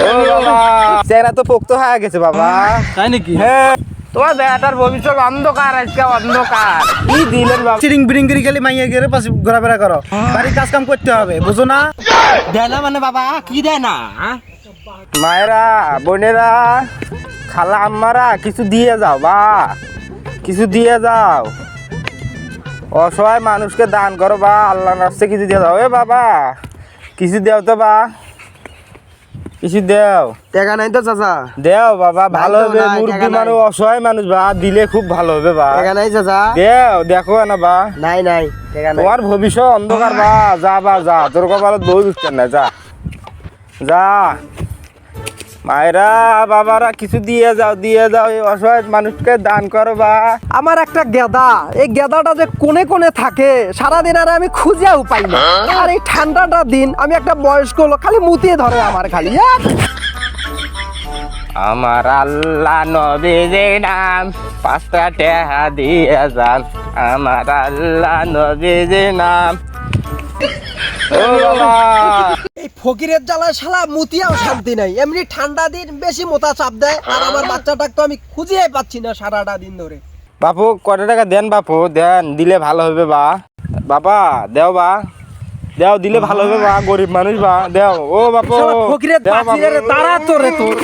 ও বাবা চেহারা তো পোক্ত হয়ে গেছে বাবা। তাই নাকি? হ্যাঁ। তোমার বেটার ভবিষ্যৎ অন্ধকার আজকে অন্ধকার। কি দিলেন বাবা? চিরিং বিরিং করে গেলে মাইয়া গেলে পাশে ঘোরাফেরা করো। বাড়ির কাজ কাম করতে হবে বুঝো না? দেয় না মানে বাবা কি দেয় না মায়েরা বোনেরা খালা আম্মারা কিছু দিয়ে যাও বা। কিছু দিয়ে যাও। অসহায় মানুষকে দান করো বা। আল্লাহ রাস্তায় কিছু দিয়ে যাও। এ বাবা কিছু দেও তো বা। কিছু দেও। টাকা নাই তো চাচা। দেও বাবা ভালো হবে নাই। মানুষ অসহায় মানুষ বা দিলে খুব ভালো হবে বা। টাকা নাই চাচা। দেও দেখো না বা। নাই নাই তোমার ভবিষ্যৎ অন্ধকার বা যা বা যা তোর কপালত বহুত উঠছেন না যা। যা। মায়েরা বাবারা কিছু দিয়ে যাও দিয়ে যাও এই অসহায় মানুষকে দান করো বা। আমার একটা গেদা এই গেদাটা যে কোনে কোনে থাকে সারাদিন আর আমি খুঁজেও পাই না। আর এই ঠান্ডাটা দিন আমি একটা বয়স্ক লোক খালি মুতিয়ে ধরে আমার খালি আহ! আমার আল্লাহ নবীজি নাম পাঁচটা টেহা দিয়ে যান। আমার আল্লাহ নবীজি নাম এই ফকিরের জ্বালায় শালা মুতিয়াও শান্তি নাই। এমনি ঠান্ডা দিন বেশি মোতা চাপ দেয় আর আমার বাচ্চাটাকে তো আমি খুঁজেই পাচ্ছি না সারাটা দিন ধরে। বাপু কত টাকা দেন বাপু? দেন দিলে ভালো হবে বা। বাবা দেও বা। দেও দিলে ভালো হবে বা গরিব মানুষ বা। দেও। ও বাপু ফকিরের তারা তোরে তোর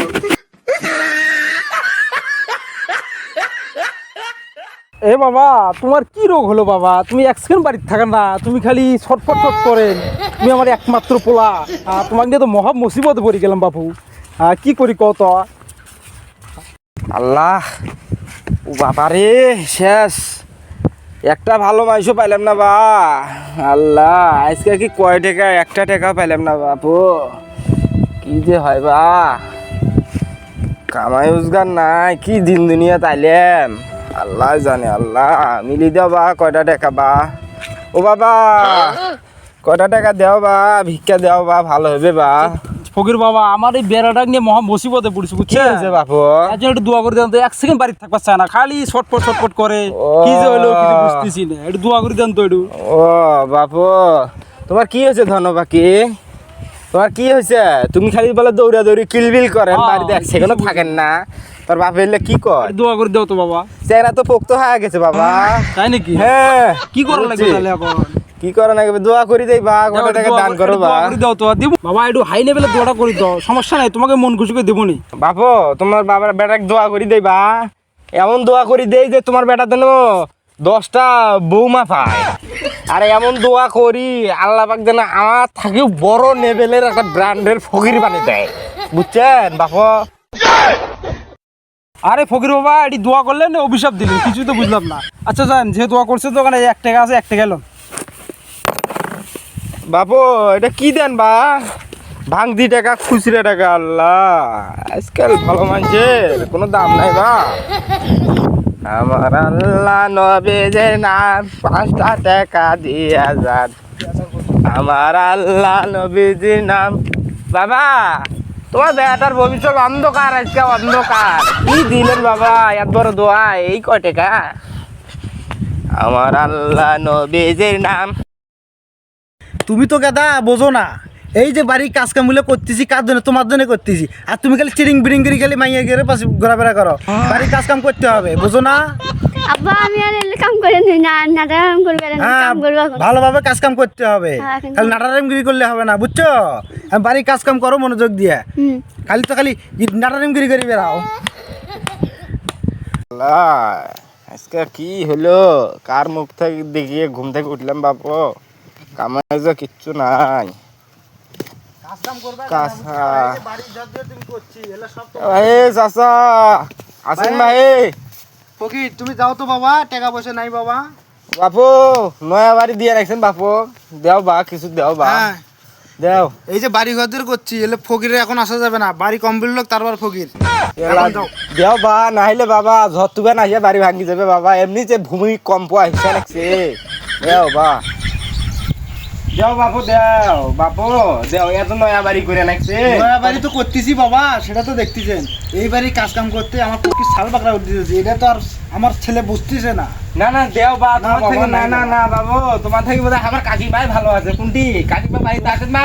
এ বাবা তোমার কি রোগ হলো বাবা? তুমি এক সেকেন্ড বাড়িতে থাকেন না তুমি খালি ছটফট ছট করেন। তুমি আমার একমাত্র পোলা। তোমাকে নিয়ে তো মহা মুসিবতে পড়ে গেলাম আহ, কি করি কত আল্লাহ ও বাবা রে শেষ। একটা ভালো মাংস পাইলাম না বা। আল্লাহ আজকে কি কয় টাকা একটা টাকা পাইলাম না বাপু। কি যে হয় বা। কামাই রোজগার নাই কি দিন দুনিয়া তাইলাম আল্লাহ জানে আল্লাহ মিলি দাও বা কয়টা টাকা বা। ও বাবা কয়টা টাকা দেও বা ভিক্ষা দেও বা ভালো হবে বা। ফকির বাবা আমার এই বেড়াটা নিয়ে মহা মুসিবতে পড়ছি কি বুঝছেন হয়েছে বাপু? আজ একটু দোয়া করে দেন তো এক সেকেন্ড বাড়িতে থাকবা চায় না খালি ছটফট ছটফট করে। কি যে হলো কিছু বুঝতেছি না একটু দোয়া করে দেন তো একটু। ও বাপু তোমার কি হয়েছে ধনবাকি তোমার কি হয়েছে? তুমি খালি বলে দৌড়া দৌড়ি কিলবিল করেন হ্যাঁ, বাড়িতে এক সেকেন্ডও থাকেন না। তোর বাপ এলে কি কর? দোয়া করে দাও তো বাবা। চেহারা তো পোক্ত হয়ে গেছে বাবা। তাই নাকি? হ্যাঁ। কি করা লাগবে তাহলে এখন? কি করা লাগবে? দোয়া করি দেই বা কত টাকা দান করে- বা দোয়া করে দাও তো দিব বাবা একটু হাই লেভেলে দোয়াটা করে দাও। সমস্যা নাই তোমাকে মন খুশি করে দেবো নি বাপু তোমার বাবার বেটাকে দোয়া করি দেই বা এমন দোয়া করি দেই যে তোমার বেটা যেন দশটা বৌমা পায়। আর এমন দোয়া করি, আল্লাহ পাক যেন আমার থাকেও বড় লেভেলের একটা ব্র্যান্ডের ফকির বানিয়ে দেয়। বুঝছেন, বাপু? আরে ফকির বাবা, এটি দোয়া করলেন, অভিশাপ দিলেন, কিছুই তো বুঝলাম না। আচ্ছা যান, যে দোয়া করছে তো ওখানে এক টাকা আছে, এক টাকা এলো। বাপু, এটা কি দেন বা? ভাঙতি টাকা, খুচরা টাকা, আল্লাহ। আজকাল ভালো মানুষের কোনো দাম নাই বা। আমার আল্লাহ নবেজের নাম পাঁচটা টাকা দিয়ে যান। আমার আল্লাহ নবীজির নাম বাবা, তোমার বেটার ভবিষ্যৎ অন্ধকার, আজকে অন্ধকার। কি দিলেন বাবা, এত বড় দোয়া, এই কয় টাকা? আমার আল্লাহ নবীজির নাম তুমি তো গাদা, বোঝো না। এই যে বাড়ির কাজ কামগুলো করতেছি কার জন্য? তোমার জন্য করতেছি। আর তুমি খালি চিরিং বিরিং করে খালি মাইয়া গেলে পাশে ঘোরাফেরা করো। বাড়ির কাজ কাম করতে হবে বুঝো না? আব্বা আমি আর কাম করে না নাটক করবে হ্যাঁ কাম করব ভালোভাবে কাজ কাম করতে হবে। হ্যাঁ, খালি নাটারামগিরি করলে হবে না বুঝছ? আমি বাড়ির কাজ কাম করো মনোযোগ দিয়ে। খালি তো খালি নাটারামগিরি করে বেড়াও। আল্লাহ আজকে কি হলো? কার মুখ থেকে দেখিয়ে ঘুম থেকে উঠলাম বাপু? কামাই যে কিচ্ছু নাই। চাচা আছেন ভাই ফকির তুমি যাও তো বাবা টাকা পয়সা নাই বাবা। বাপু নয়া বাড়ি দিয়ে রাখছেন বাপু। দেও বা কিছু দেও বা। হ্যাঁ। দেও। এই যে বাড়ি করছি এলে ফকিরে এখন আসা যাবে না। বাড়ি কমপ্লিট লোক তারপর ফকির। দেও বা নাহলে বাবা ঝড় তুবে না বাড়ি ভাঙি যাবে বাবা। এমনি যে ভূমি কম্প আসছে দেও বা। দেও বাপু দেও। বাপু দেও এত নয়া বাড়ি করে নাকছে নয়া বাড়ি তো করতেছি বাবা সেটা তো দেখতেছেন। এই বাড়ি কাজ কাম করতে আমার ফকির শাল বাকরা উঠতেছে এটা তো আর আমার ছেলে বুঝতেছে না। না না দেও বা তোমার থেকে না না, না না বাবু তোমার থেকে বোধহয় আমার কাকিমাই ভালো আছে কোনটি? কাকিমা বাড়িতে আছেন না?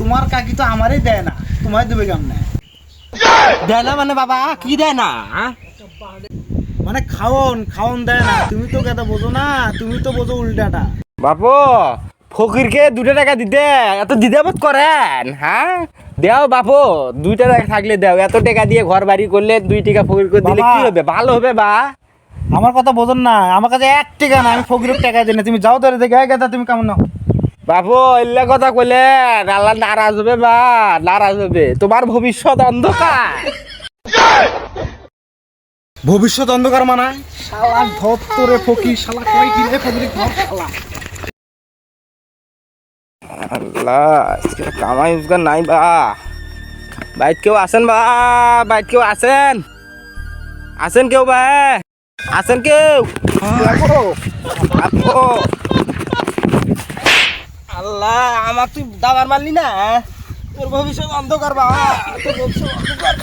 তোমার কাকি তো আমারই দেয় না তোমায় দেবে কেমনে? দেয় না মানে বাবা কি দেয় না? মানে খাওন খাওন দেয় না তুমি তো কেদা বোঝো না তুমি তো বোঝো উল্টাটা। বাপু ফকিরকে দুটো টাকা দিতে। এত দিদাবত করেন হ্যাঁ? দেও বাপু দুইটা টাকা থাকলে দেও। এত টাকা দিয়ে ঘর বাড়ি করলে দুই টাকা ফকিরকে দিলে কি হবে? ভালো হবে বা? আমার কথা বোঝন না। আমার কাছে এক টাকা না আমি ফকিরের টাকা দিই না। তুমি যাও ধরে দেখে। গেদা তুমি কেমন নাও? বাপু এল্লা কথা কইলে আল্লাহ নারাজ হবে বা? নারাজ হবে। তোমার ভবিষ্যৎ অন্ধকার। ভবিষ্যৎ অন্ধকার মানায়? শালা ধর তোরে ফকির শালা কয় কি রে ফকির ধর শালা। আল্লাহ কামাই নাই বা। বাইট কেউ আসেন বা বাইট কেউ আসেন। আসেন কেউ বা আসেন কেউ। আল্লাহ, আমার তুই দাবার মারলি না তোর ভবিষ্যৎ অন্ধকার বা। তোর ভবিষ্যৎ অন্ধকার।